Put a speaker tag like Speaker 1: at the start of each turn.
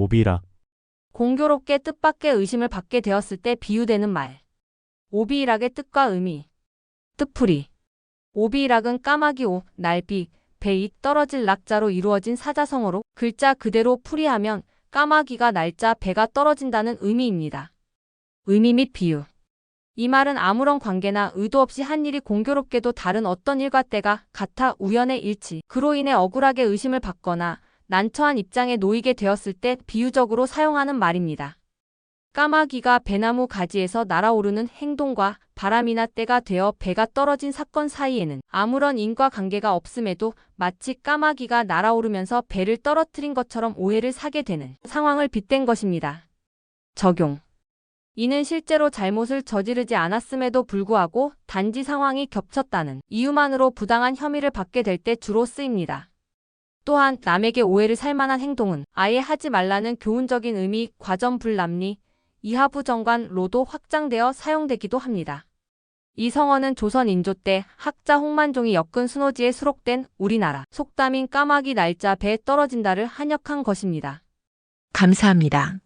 Speaker 1: 오비락,
Speaker 2: 공교롭게 뜻밖의 의심을 받게 되었을 때 비유되는 말. 오비락의 뜻과 의미. 뜻풀이. 오비락은 까마귀 오, 날비, 베이, 떨어질 낙자로 이루어진 사자성어로 글자 그대로 풀이하면 까마귀가 날자 배가 떨어진다는 의미입니다. 의미 및 비유. 이 말은 아무런 관계나 의도 없이 한 일이 공교롭게도 다른 어떤 일과 때가 같아 우연의 일치, 그로 인해 억울하게 의심을 받거나 난처한 입장에 놓이게 되었을 때 비유적으로 사용하는 말입니다. 까마귀가 배나무 가지에서 날아오르는 행동과 바람이나 때가 되어 배가 떨어진 사건 사이에는 아무런 인과 관계가 없음에도 마치 까마귀가 날아오르면서 배를 떨어뜨린 것처럼 오해를 사게 되는 상황을 빗댄 것입니다. 적용. 이는 실제로 잘못을 저지르지 않았음에도 불구하고 단지 상황이 겹쳤다는 이유만으로 부당한 혐의를 받게 될 때 주로 쓰입니다. 또한 남에게 오해를 살 만한 행동은 아예 하지 말라는 교훈적인 의미 과전불남리 이하부 정관로도 확장되어 사용되기도 합니다. 이 성어는 조선 인조 때 학자 홍만종이 엮은 순호지에 수록된 우리나라 속담인 까마귀 날짜 배에 떨어진다를 한역한 것입니다.
Speaker 3: 감사합니다.